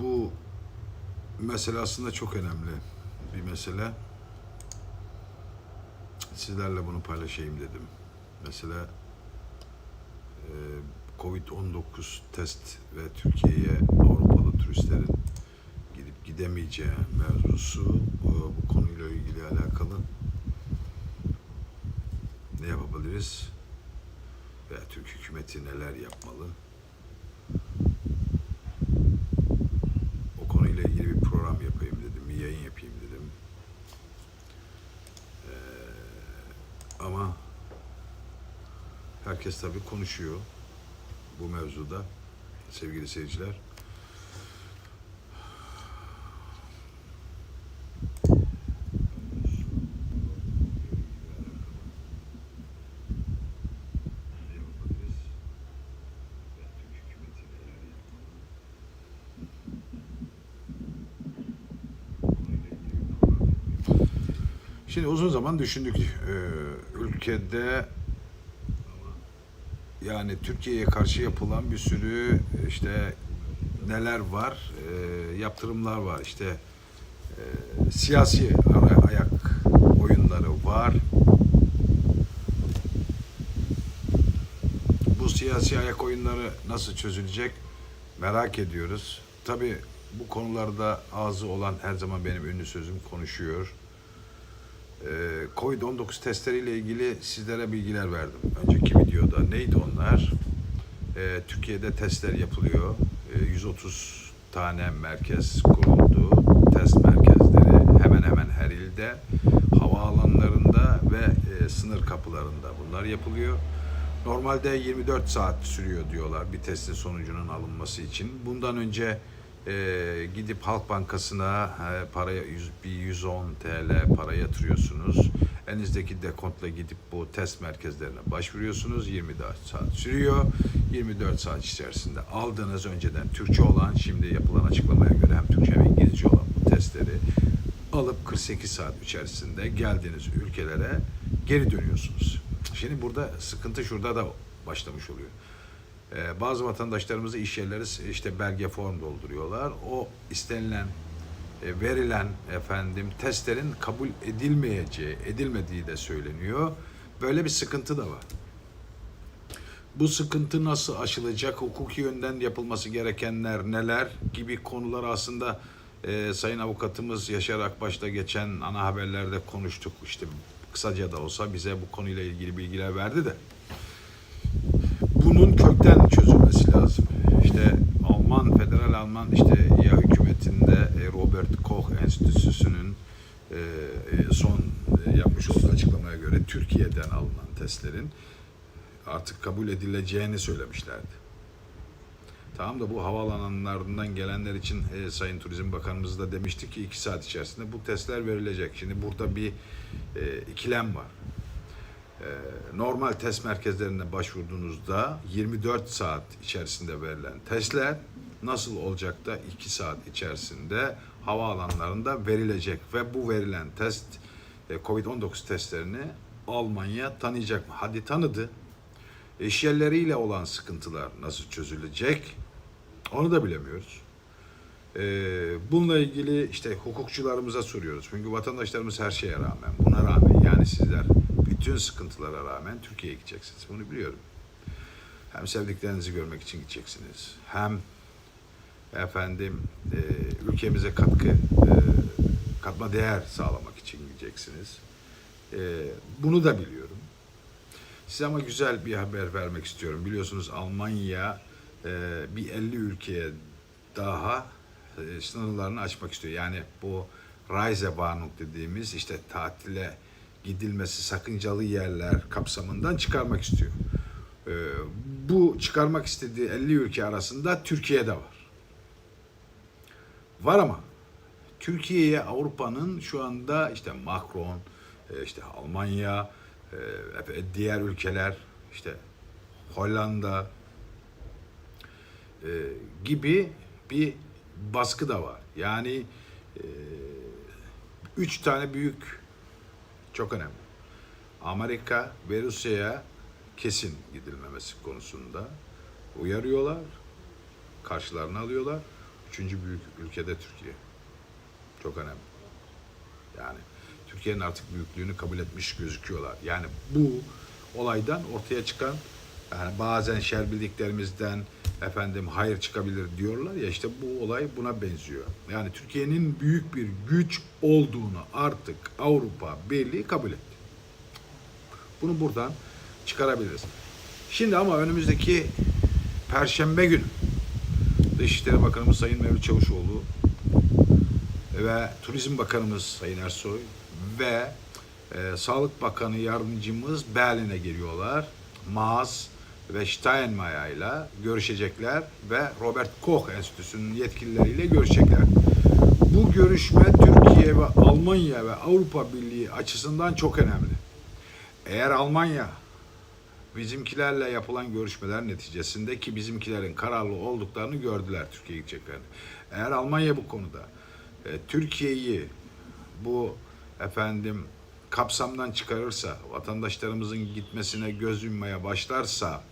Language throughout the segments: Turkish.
Bu mesele aslında çok önemli bir mesele. Sizlerle bunu paylaşayım dedim. Mesela e, Covid-19 test ve Türkiye'ye Avrupalı turistlerin gidip gidemeyeceği mevzusu e, bu konuyla ilgili alakalı ne yapabiliriz veya Türk hükümeti neler yapmalı o konuyla ilgili bir yapayım dedim, bir yayın yapayım dedim. Ee, ama herkes tabii konuşuyor bu mevzuda sevgili seyirciler. Ne yapabiliriz? Ve Türk hükümeti neler yapmalı? Şimdi uzun zaman düşündük Ee, ülkede yani Türkiye'ye karşı yapılan bir sürü işte neler var, Ee, yaptırımlar var. İşte e, siyasi ara- ayak oyunları var. Bu siyasi ayak oyunları nasıl çözülecek merak ediyoruz. Tabii bu konularda ağzı olan her zaman benim ünlü sözüm konuşuyor. Ee, Covid-19 testleriyle ilgili sizlere bilgiler verdim. Önceki videoda neydi onlar? Ee, Türkiye'de testler yapılıyor. Ee, 130 tane merkez kuruldu. Test merkezleri hemen hemen her ilde, havaalanlarında ve e, sınır kapılarında bunlar yapılıyor. Normalde 24 saat sürüyor diyorlar bir testin sonucunun alınması için. Bundan önce e, gidip Halk Bankası'na e, yüz- bir 110 TL para yatırıyorsunuz. Elinizdeki dekontla gidip bu test merkezlerine başvuruyorsunuz. 24 saat sürüyor. 24 saat içerisinde aldığınız önceden Türkçe olan, şimdi yapılan açıklamaya göre hem Türkçe hem İngilizce olan bu testleri alıp 48 saat içerisinde geldiğiniz ülkelere geri dönüyorsunuz. Şimdi burada sıkıntı şurada da başlamış oluyor. Ee, bazı vatandaşlarımızı iş yerleri işte belge form dolduruyorlar. O istenilen e, verilen efendim testlerin kabul edilmeyeceği, edilmediği de söyleniyor. Böyle bir sıkıntı da var. Bu sıkıntı nasıl aşılacak, hukuki yönden yapılması gerekenler neler gibi konular aslında e, Sayın Avukatımız Yaşar Akbaş'ta geçen ana haberlerde konuştuk. İşte kısaca da olsa bize bu konuyla ilgili bilgiler verdi de çözülmesi lazım. İşte Alman, Federal Alman işte ya hükümetinde e, Robert Koch Enstitüsü'nün e, e, son yapmış olduğu açıklamaya göre Türkiye'den alınan testlerin artık kabul edileceğini söylemişlerdi. Tamam da bu havaalanlarından gelenler için e, Sayın Turizm Bakanımız da demişti ki iki saat içerisinde bu testler verilecek. Şimdi burada bir e, ikilem var. E, normal test merkezlerine başvurduğunuzda 24 saat içerisinde verilen testler nasıl olacak da 2 saat içerisinde havaalanlarında verilecek ve bu verilen test e, Covid-19 testlerini Almanya tanıyacak mı? Hadi tanıdı. İş yerleriyle olan sıkıntılar nasıl çözülecek? Onu da bilemiyoruz. Ee, bununla ilgili işte hukukçularımıza soruyoruz. Çünkü vatandaşlarımız her şeye rağmen, buna rağmen yani sizler bütün sıkıntılara rağmen Türkiye'ye gideceksiniz. Bunu biliyorum. Hem sevdiklerinizi görmek için gideceksiniz. Hem efendim e, ülkemize katkı, e, katma değer sağlamak için gideceksiniz. E, bunu da biliyorum. Size ama güzel bir haber vermek istiyorum. Biliyorsunuz Almanya e, bir 50 ülkeye daha e, sınırlarını açmak istiyor. Yani bu Reisewarnung dediğimiz işte tatile gidilmesi sakıncalı yerler kapsamından çıkarmak istiyor. E, bu çıkarmak istediği 50 ülke arasında Türkiye de var. Var ama Türkiye'ye Avrupa'nın şu anda işte Macron, e, işte Almanya, e, diğer ülkeler, işte Hollanda e, gibi bir baskı da var. Yani üç tane büyük çok önemli. Amerika ve Rusya'ya kesin gidilmemesi konusunda uyarıyorlar, karşılarına alıyorlar. Üçüncü büyük ülkede Türkiye. Çok önemli. Yani Türkiye'nin artık büyüklüğünü kabul etmiş gözüküyorlar. Yani bu olaydan ortaya çıkan yani bazen şer bildiklerimizden efendim hayır çıkabilir diyorlar ya işte bu olay buna benziyor. Yani Türkiye'nin büyük bir güç olduğunu artık Avrupa Birliği kabul etti. Bunu buradan çıkarabiliriz. Şimdi ama önümüzdeki Perşembe günü Dışişleri Bakanımız Sayın Mevlüt Çavuşoğlu ve Turizm Bakanımız Sayın Ersoy ve e, Sağlık Bakanı Yardımcımız Berlin'e geliyorlar. Maas ve Steinmeier ile görüşecekler ve Robert Koch Enstitüsü'nün yetkilileriyle görüşecekler. Bu görüşme Türkiye ve Almanya ve Avrupa Birliği açısından çok önemli. Eğer Almanya bizimkilerle yapılan görüşmeler neticesinde ki bizimkilerin kararlı olduklarını gördüler Türkiye'ye gideceklerini. Eğer Almanya bu konuda e, Türkiye'yi bu efendim kapsamdan çıkarırsa, vatandaşlarımızın gitmesine göz yummaya başlarsa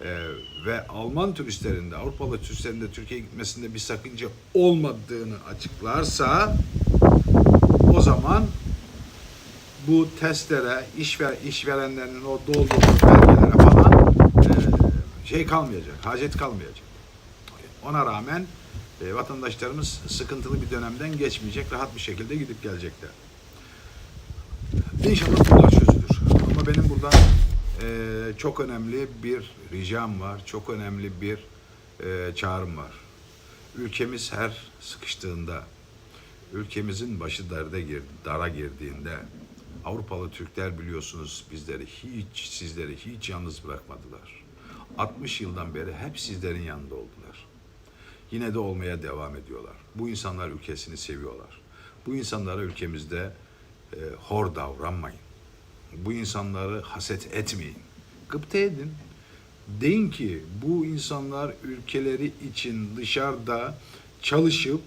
e, ve Alman turistlerin de Avrupalı turistlerin Türkiye'ye gitmesinde bir sakınca olmadığını açıklarsa o zaman bu testlere, işver, işverenlerin o doldurduğu belgelere falan e, şey kalmayacak, hacet kalmayacak. Ona rağmen e, vatandaşlarımız sıkıntılı bir dönemden geçmeyecek, rahat bir şekilde gidip gelecekler. İnşallah bunlar çözülür. Ama benim burada e, çok önemli bir ricam var, çok önemli bir e, çağrım var. Ülkemiz her sıkıştığında, ülkemizin başı derde gir, dara girdiğinde Avrupalı Türkler biliyorsunuz bizleri hiç, sizleri hiç yalnız bırakmadılar. 60 yıldan beri hep sizlerin yanında oldular. Yine de olmaya devam ediyorlar. Bu insanlar ülkesini seviyorlar. Bu insanlara ülkemizde e, hor davranmayın. Bu insanları haset etmeyin. Gıpta edin. Deyin ki bu insanlar ülkeleri için dışarıda çalışıp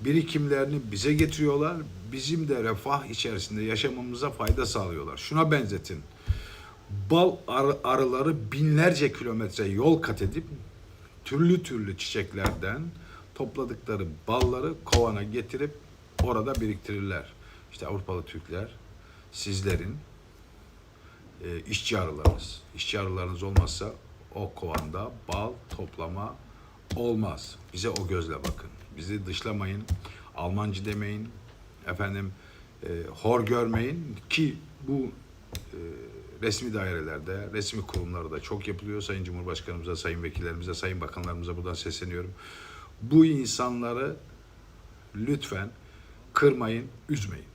birikimlerini bize getiriyorlar. Bizim de refah içerisinde yaşamamıza fayda sağlıyorlar. Şuna benzetin. Bal arı- arıları binlerce kilometre yol kat edip türlü türlü çiçeklerden topladıkları balları kovana getirip orada biriktirirler. İşte Avrupalı Türkler sizlerin e, işçi arılarınız. İşçi arılarınız olmazsa o kovanda bal toplama olmaz. Bize o gözle bakın. Bizi dışlamayın. Almancı demeyin. Efendim e, hor görmeyin ki bu e, resmi dairelerde, resmi kurumlarda çok yapılıyor. Sayın Cumhurbaşkanımıza, sayın vekillerimize, sayın bakanlarımıza buradan sesleniyorum. Bu insanları lütfen kırmayın, üzmeyin.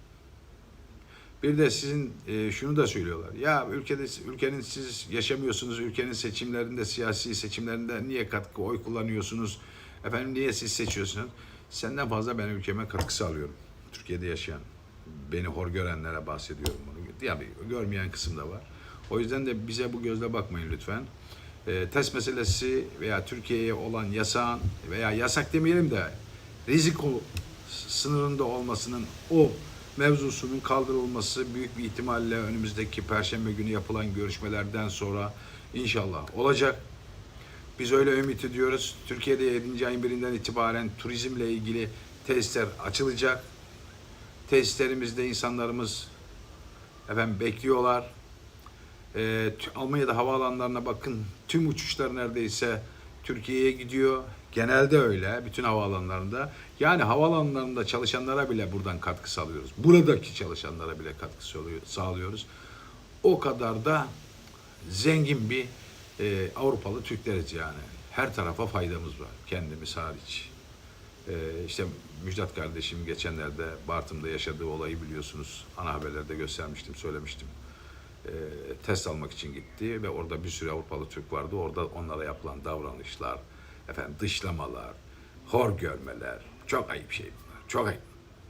Bir de sizin e, şunu da söylüyorlar. Ya ülkede ülkenin siz yaşamıyorsunuz. Ülkenin seçimlerinde, siyasi seçimlerinde niye katkı oy kullanıyorsunuz? Efendim niye siz seçiyorsunuz? Senden fazla ben ülkeme katkı sağlıyorum. Türkiye'de yaşayan, beni hor görenlere bahsediyorum bunu. Yani görmeyen kısım da var. O yüzden de bize bu gözle bakmayın lütfen. E, test meselesi veya Türkiye'ye olan yasağın veya yasak demeyelim de riziko sınırında olmasının o mevzusunun kaldırılması büyük bir ihtimalle önümüzdeki perşembe günü yapılan görüşmelerden sonra inşallah olacak. Biz öyle ümit ediyoruz. Türkiye'de 7. ayın birinden itibaren turizmle ilgili testler açılacak. Testlerimizde insanlarımız efendim bekliyorlar. T- Almanya'da havaalanlarına bakın. Tüm uçuşlar neredeyse Türkiye'ye gidiyor. Genelde öyle. Bütün havaalanlarında. Yani havaalanlarında çalışanlara bile buradan katkı sağlıyoruz. Buradaki çalışanlara bile katkı sağlıyor- sağlıyoruz. O kadar da zengin bir e, Avrupalı Türkleriz yani. Her tarafa faydamız var. Kendimiz hariç. Ee, işte Müjdat kardeşim geçenlerde Bartın'da yaşadığı olayı biliyorsunuz. Ana haberlerde göstermiştim, söylemiştim. Ee, test almak için gitti ve orada bir sürü Avrupalı Türk vardı. Orada onlara yapılan davranışlar, efendim dışlamalar, hor görmeler çok ayıp şey bunlar. Çok ayıp.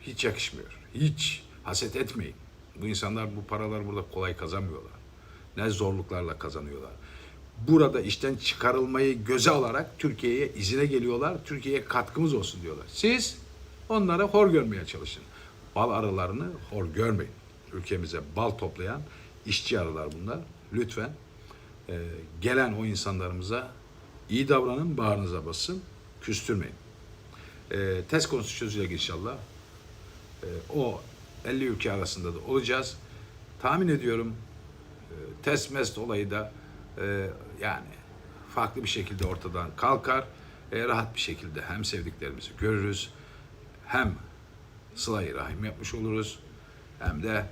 Hiç yakışmıyor. Hiç haset etmeyin. Bu insanlar bu paralar burada kolay kazanmıyorlar. Ne zorluklarla kazanıyorlar burada işten çıkarılmayı göze alarak Türkiye'ye izine geliyorlar. Türkiye'ye katkımız olsun diyorlar. Siz onlara hor görmeye çalışın. Bal arılarını hor görmeyin. Ülkemize bal toplayan işçi arılar bunlar. Lütfen e, gelen o insanlarımıza iyi davranın, bağrınıza basın, küstürmeyin. E, test konusu çözülecek inşallah. E, o 50 ülke arasında da olacağız. Tahmin ediyorum e, test mest olayı da e, yani farklı bir şekilde ortadan kalkar. E, rahat bir şekilde hem sevdiklerimizi görürüz hem sıla-i rahim yapmış oluruz hem de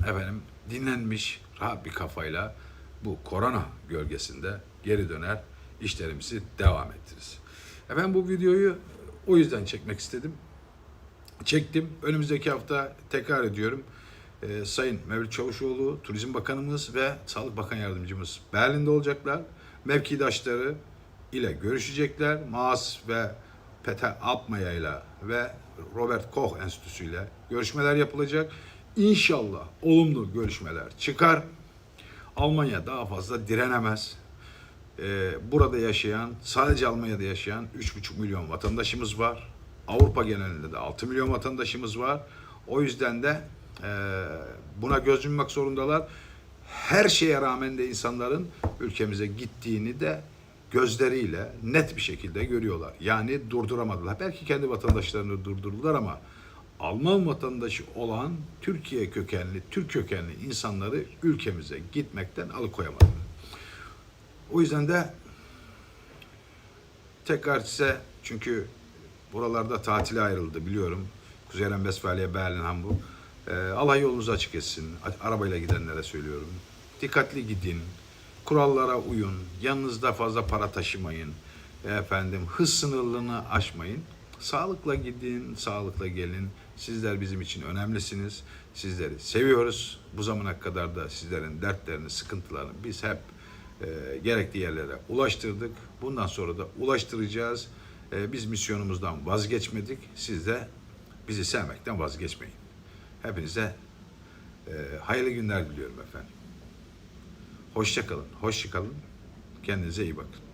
efendim dinlenmiş rahat bir kafayla bu korona gölgesinde geri döner işlerimizi devam ettiririz. Efendim bu videoyu o yüzden çekmek istedim. Çektim. Önümüzdeki hafta tekrar ediyorum. Ee, Sayın Mevlüt Çavuşoğlu, Turizm Bakanımız ve Sağlık Bakan Yardımcımız Berlin'de olacaklar. Mevkidaşları ile görüşecekler. Maas ve Peter Alpmaya ile ve Robert Koch Enstitüsü ile görüşmeler yapılacak. İnşallah olumlu görüşmeler çıkar. Almanya daha fazla direnemez. Ee, burada yaşayan, sadece Almanya'da yaşayan 3,5 milyon vatandaşımız var. Avrupa genelinde de 6 milyon vatandaşımız var. O yüzden de e, buna göz yummak zorundalar. Her şeye rağmen de insanların ülkemize gittiğini de gözleriyle net bir şekilde görüyorlar. Yani durduramadılar. Belki kendi vatandaşlarını durdurdular ama Alman vatandaşı olan Türkiye kökenli, Türk kökenli insanları ülkemize gitmekten alıkoyamadılar. O yüzden de tekrar size çünkü buralarda tatile ayrıldı biliyorum. Kuzey Renvestfalya, Berlin, Hamburg. Ee, Allah yolunuzu açık etsin. Arabayla gidenlere söylüyorum. Dikkatli gidin. Kurallara uyun. Yanınızda fazla para taşımayın. Efendim hız sınırlarını aşmayın. Sağlıkla gidin, sağlıkla gelin. Sizler bizim için önemlisiniz. Sizleri seviyoruz. Bu zamana kadar da sizlerin dertlerini, sıkıntılarını biz hep e, gerekli yerlere ulaştırdık. Bundan sonra da ulaştıracağız. E, biz misyonumuzdan vazgeçmedik. Siz de bizi sevmekten vazgeçmeyin. Hepinize e, hayırlı günler diliyorum efendim. Hoşça kalın, hoşça kalın. Kendinize iyi bakın.